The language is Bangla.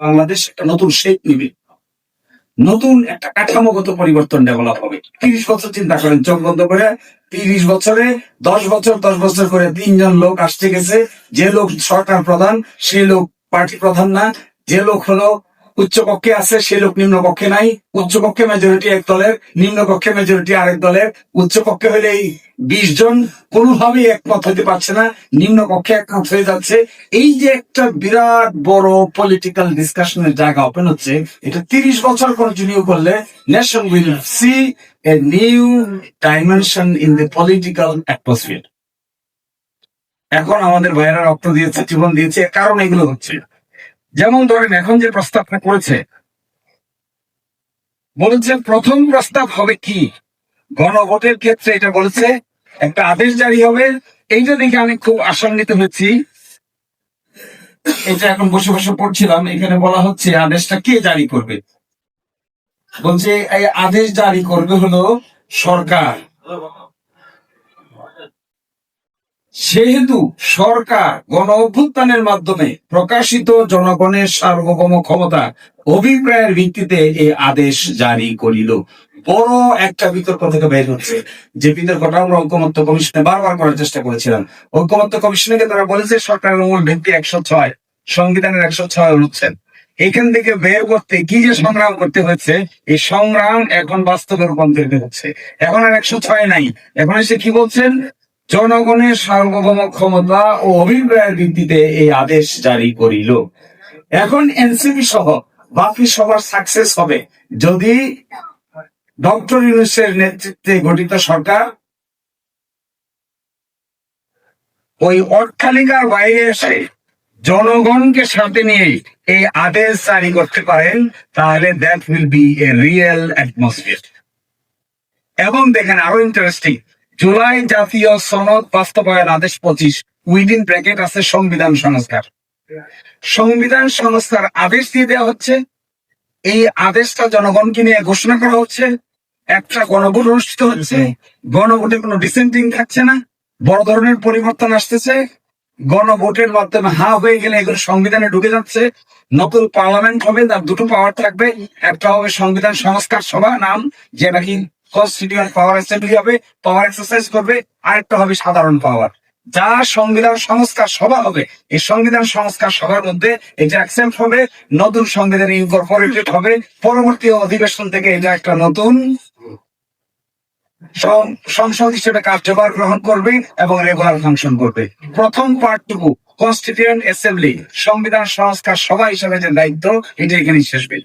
বাংলাদেশ একটা নতুন শেপ নিবে। নতুন একটা কাঠামোগত পরিবর্তন ডেভেলপ হবে। তিরিশ বছর চিন্তা করেন, চোখ বন্ধ করে তিরিশ বছরে দশ বছর দশ বছর করে তিনজন লোক আসতে গেছে। যে লোক সরকার প্রধান, সে লোক পার্টি প্রধান না, যে লোক হলো উচ্চ কক্ষে আছে, সে লোক নিম্ন কক্ষে নাই। উচ্চ কক্ষে মেজরিটি এক দলের নিম্ন কক্ষে মেজরিটি আরেক দলের। উচ্চ কক্ষে হলে এই বিশ জন কোনোভাবেই একমত হতে পারছে না। নিম্ন কক্ষে একমত হয়ে যাচ্ছে। এই যে একটা বিরাট বড় পলিটিক্যাল ডিসকাশনের জায়গা ওপেন হচ্ছে, এটা তিরিশ বছর কন্টিনিউ করলে nation will see a new dimension in the political atmosphere এখন আমাদের ভাইয়েরা রক্ত দিয়েছে জীবন দিয়েছে কারণ এগুলো হচ্ছে। যেমন ধরেন, এখন যে প্রস্তাবটা করেছে বলেছে প্রথম প্রস্তাব হবে কি? গণভোটের ক্ষেত্রে এটা বলেছে, একটা আদেশ জারি হবে। এইটা দেখে আমি খুব আশান্বিত হয়েছি এটা এখন বসে বসে পড়ছিলাম, এখানে বলা হচ্ছে আদেশটা কে জারি করবে? বলছে, এই আদেশ জারি করবে হলো সরকার। সেহেতু সরকার গণ অভ্যুত্থানের মাধ্যমে প্রকাশিত জনগণের সার্বভৌম ক্ষমতা অভিপ্রায়ের ভিত্তিতে এই আদেশ জারি করিল। বড় একটা বিতর্ক থেকে বের হচ্ছে। যে বিতর্কটা আমরা ঐকমত্য কমিশনে বারবার করার চেষ্টা করেছিলাম। ঐকমত্য কমিশনকে তারা বলেছে, সরকারের মূল ভিত্তি একশো ছয়, সংবিধানের একশো ছয় অনুচ্ছেদ। এখান থেকে বের করতে কি যে সংগ্রাম করতে হচ্ছে এই সংগ্রাম এখন বাস্তবে রূপান্তরিত হচ্ছে। এখন আর একশো ছয় নাই। এখন এসে কি বলছেন? জনগণের সার্বভৌম ক্ষমতা ও অভিপ্রায়ের ভিত্তিতে এই আদেশ জারি করিল। এখন এনসিপি সহ বাকি সবার সাকসেস হবে যদি ডক্টর ইউনুসের নেতৃত্বে গঠিত সরকার ওই অট্টালিকার বাইরে এসে জনগণকে সাথে নিয়ে এই আদেশ জারি করতে পারেন, তাহলে that will be a real atmosphere এবং দেখেন আরও ইন্টারেস্টিং জুলাই জাতীয় সনদ বাস্তবায়ন আদেশ পঁচিশ। উইদিন ব্র্যাকেট আছে সংবিধান সংস্কার। সংবিধান সংস্কার আদেশ দিয়ে দেওয়া হচ্ছে। এই আদেশটা জনগণকে নিয়ে ঘোষণা করা হচ্ছে। একটা গণভোট অনুষ্ঠিত হচ্ছে। গণভোটে কোনো ডিসেন্টিং থাকছে না। বড় ধরনের পরিবর্তন আসতেছে। গণভোটের মাধ্যমে হা হয়ে গেলে এগুলো সংবিধানে ঢুকে যাচ্ছে। নতুন পার্লামেন্ট হবে, তার দুটো পাওয়ার থাকবে। একটা হবে সংবিধান সংস্কার সভা, নাম যে নাকি কনস্টিটিউয়েন্ট পাওয়ার অ্যাসেম্বলি হবে পাওয়ার এক্সারসাইজ করবে, আরেকটা হবে সাধারণ পাওয়ার যা সংবিধান সংস্কার সভা হবে, এই সংবিধান সংস্কার সভার মধ্যে এটা অ্যাকসেপ্ট হবে, নতুন সংবিধান ইনকর্পোরেটেড হবে, পরবর্তী অধিবেশন থেকে এটা একটা নতুন সংসদ হিসেবে কার্যভার গ্রহণ করবে এবং রেগুলার ফাংশন করবে। প্রথম পার্টটুকু কনস্টিটিউয়েন্ট অ্যাসেম্বলি সংবিধান সংস্কার সভা হিসেবে যে দায়িত্ব, এটা এখানে শেষ পেল